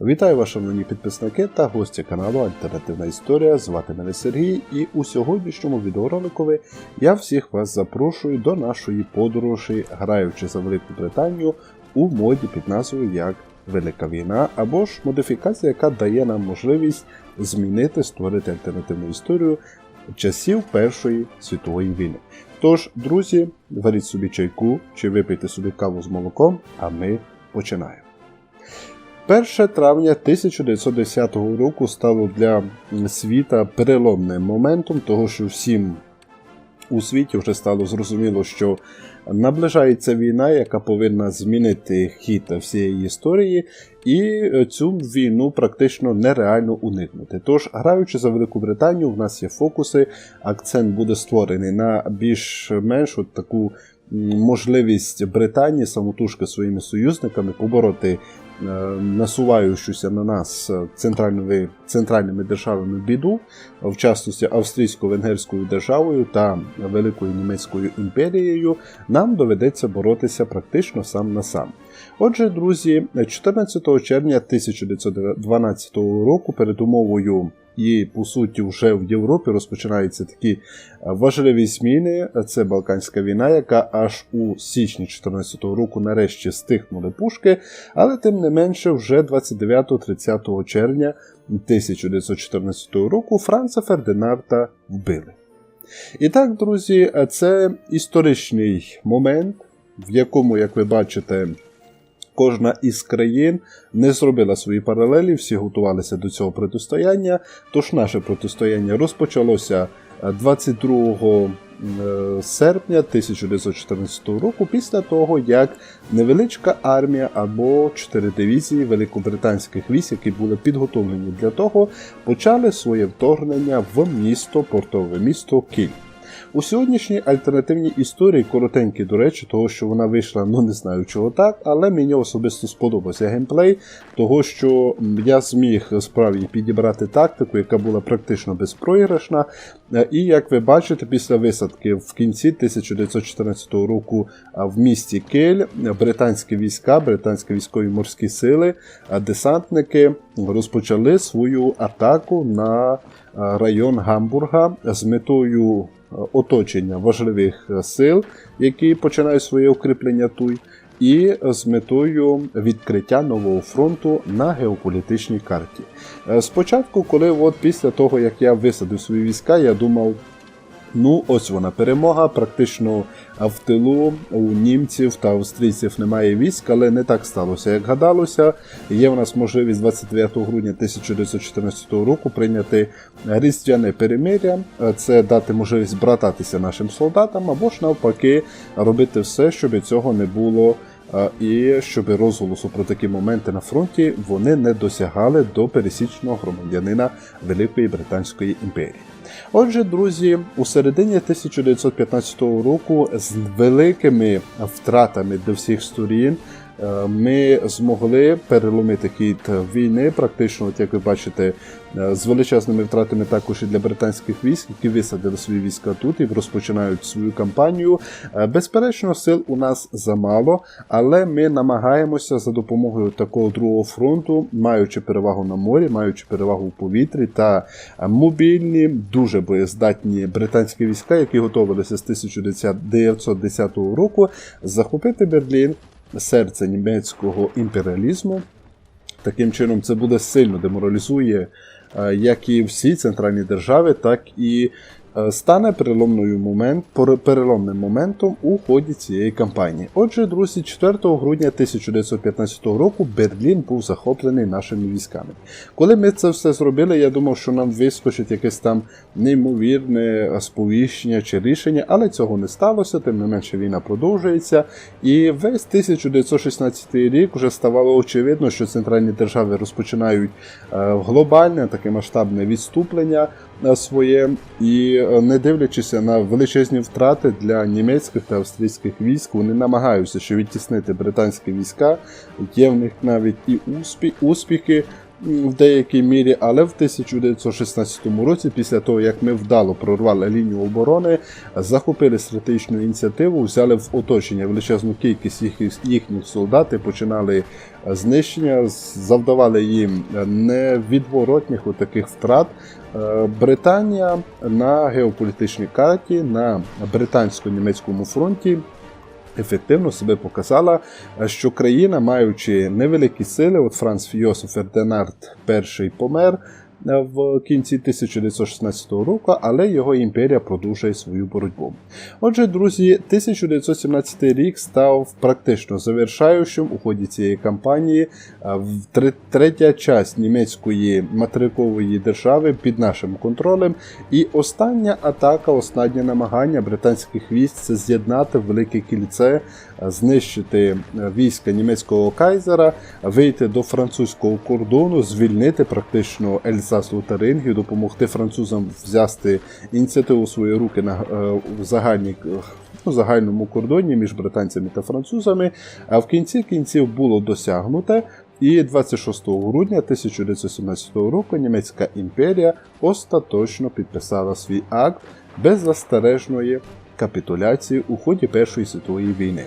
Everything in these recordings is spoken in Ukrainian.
Вітаю вас, шановні підписники та гості каналу Альтернативна Історія. Звати мене Сергій, і у сьогоднішньому відеороликові я всіх вас запрошую до нашої подорожі, граючи за Велику Британію у моді під назвою як Велика війна, або ж модифікація, яка дає нам можливість змінити, створити альтернативну історію часів Першої світової війни. Тож, друзі, варіть собі чайку чи випийте собі каву з молоком, а ми починаємо. 1 травня 1910 року стало для світа переломним моментом, того що всім у світі вже стало зрозуміло, що наближається війна, яка повинна змінити хід всієї історії, і цю війну практично нереально уникнути. Тож, граючи за Велику Британію, в нас є фокуси, акцент буде створений на більш-менш таку можливість Британії самотужки своїми союзниками побороти насуваючуся на нас центральними, центральними державами біду, в частності австрійсько-венгерською державою та Великою Німецькою імперією, нам доведеться боротися практично сам на сам. Отже, друзі, 14 червня 1912 року перед умовою і, по суті, вже в Європі розпочинаються такі важливі зміни. Це Балканська війна, яка аж у січні 2014 року нарешті стихнули пушки, але тим не менше, вже 29-30 червня 1914 року Франца Фердинарда вбили. І так, друзі, це історичний момент, в якому, як ви бачите, Кожна із країн не зробила свої паралелі, всі готувалися до цього протистояння. Тож наше протистояння розпочалося 22 серпня 1914 року, після того, як невеличка армія або чотири дивізії великобританських військ, які були підготовлені для того, почали своє вторгнення в місто, портове місто Кіль. У сьогоднішній альтернативній історії, коротенькій, до речі, того, що вона вийшла, ну не знаю чого так, але мені особисто сподобався геймплей, того що я зміг справді підібрати тактику, яка була практично безпроіграшна. І як ви бачите, після висадки в кінці 1914 року в місті Кель британські війська, британські військові морські сили, десантники розпочали свою атаку на район Гамбурга з метою оточення важливих сил, які починають своє укріплення тут, і з метою відкриття нового фронту на геополітичній карті. Спочатку, коли от після того, як я висадив свої війська, я думав. Ну, ось вона перемога. Практично в тилу у німців та австрійців немає військ, але не так сталося, як гадалося. Є в нас можливість 29 грудня 1914 року прийняти різдвяне перемиря. Це дати можливість брататися нашим солдатам, або ж навпаки робити все, щоб цього не було. І щоб розголосу про такі моменти на фронті вони не досягали до пересічного громадянина Великої Британської імперії. Отже, друзі, у середині 1915 року з великими втратами до всіх сторін ми змогли переломити хід війни, практично, от як ви бачите, з величезними втратами також і для британських військ, які висадили свої війська тут і розпочинають свою кампанію. Безперечно, сил у нас замало, але ми намагаємося за допомогою такого другого фронту, маючи перевагу на морі, маючи перевагу в повітрі та мобільні, дуже боєздатні британські війська, які готувалися з 1910 року, захопити Берлін серце німецького імперіалізму. Таким чином, це буде сильно деморалізує як і всі центральні держави, так і стане переломною момент, переломним моментом у ході цієї кампанії. Отже, друзі, 4 грудня 1915 року Берлін був захоплений нашими військами. Коли ми це все зробили, я думав, що нам вискочить якесь там неймовірне сповіщення чи рішення, але цього не сталося, тим не менше війна продовжується. І весь 1916 рік вже ставало очевидно, що центральні держави розпочинають глобальне таке масштабне відступлення своє, і не дивлячись на величезні втрати для німецьких та австрійських військ, вони намагаються що відтіснити британські війська. Є в них навіть і успі успіхи. В деякій мірі, але в 1916 році, після того як ми вдало прорвали лінію оборони, захопили стратегічну ініціативу, взяли в оточення величезну кількість їхніх, їхніх солдат і починали е, знищення, завдавали їм е, невідворотних таких втрат. Е, Британія на геополітичній карті на британсько-німецькому фронті ефективно себе показала, е, що країна, маючи невеликі сили, от Франц Йосиф Фердинард І помер в кінці 1916 року, але його імперія продовжує свою боротьбу. Отже, друзі, 1917 рік став практично завершаючим у ході цієї кампанії. Е, Третя часть німецької материкової держави під нашим контролем. І остання атака, останнє намагання британських військ це з'єднати велике кільце, е, знищити е, війська німецького кайзера, вийти до французького кордону, звільнити практично Ельзас Лотарингію, допомогти французам взяти ініціативу у свої руки на е, загальній е, у загальному кордоні між британцями та французами. А в кінці кінців було досягнуте. І 26 грудня 1917 року Німецька імперія остаточно підписала свій акт беззастережної капітуляції у ході Першої світової війни.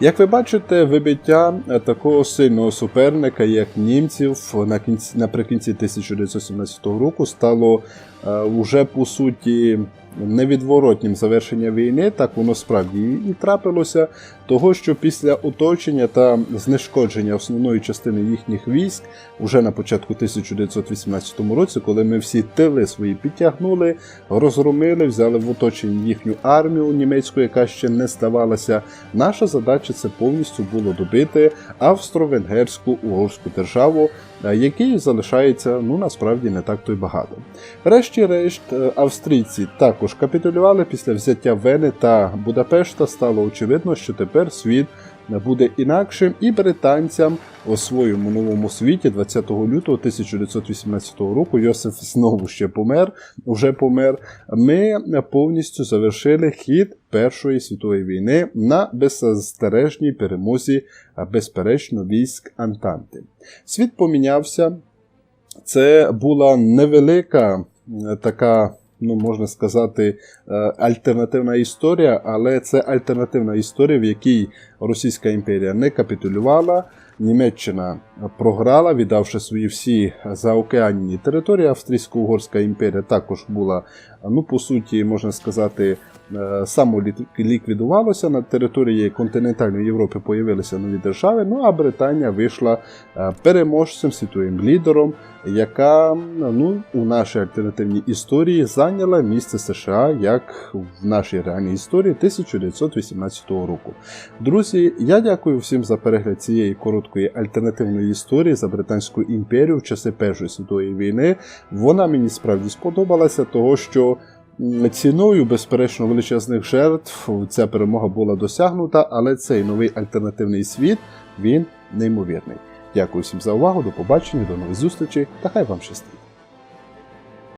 Як ви бачите, вибиття е, такого сильного суперника, як німців, на кінці, наприкінці 1917 року стало вже уже по суті невідворотнім завершення війни, так воно справді і трапилося, того що після оточення та знешкодження основної частини їхніх військ уже на початку 1918 році, коли ми всі тили свої підтягнули, розгромили, взяли в оточення їхню армію німецьку, яка ще не ставалася. Наша задача це повністю було добити австро-венгерську угорську державу, е, якій залишається ну насправді не так то й багато. Врешті-решт, е, австрійці також капітулювали після взяття Вени та Будапешта. Стало очевидно, що тепер світ буде інакшим, і британцям у своєму новому світі 20 лютого 1918 року Йосиф знову ще помер, вже помер. Ми повністю завершили хід Першої світової війни на беззастережній перемозі, безперечно, військ Антанти. Світ помінявся. Це була невелика така, ну можна сказати, е, альтернативна історія, але це альтернативна історія, в якій Російська імперія не капітулювала. Німеччина програла, віддавши свої всі заокеанні території. Австрійсько-угорська імперія також була, ну по суті, можна сказати, е, самоліквідувалася. На території континентальної Європи появилися нові держави. Ну а Британія вийшла е, переможцем, світовим лідером, яка ну, у нашій альтернативній історії зайняла місце США як в нашій реальній історії 1918 року. Друзі, я дякую всім за перегляд цієї короткої альтернативної історії за Британську імперію в часи Першої світової війни. Вона мені справді сподобалася, того що. Ціною, безперечно, величезних жертв ця перемога була досягнута, але цей новий альтернативний світ він неймовірний. Дякую всім за увагу, до побачення, до нових зустрічей та хай вам щастить.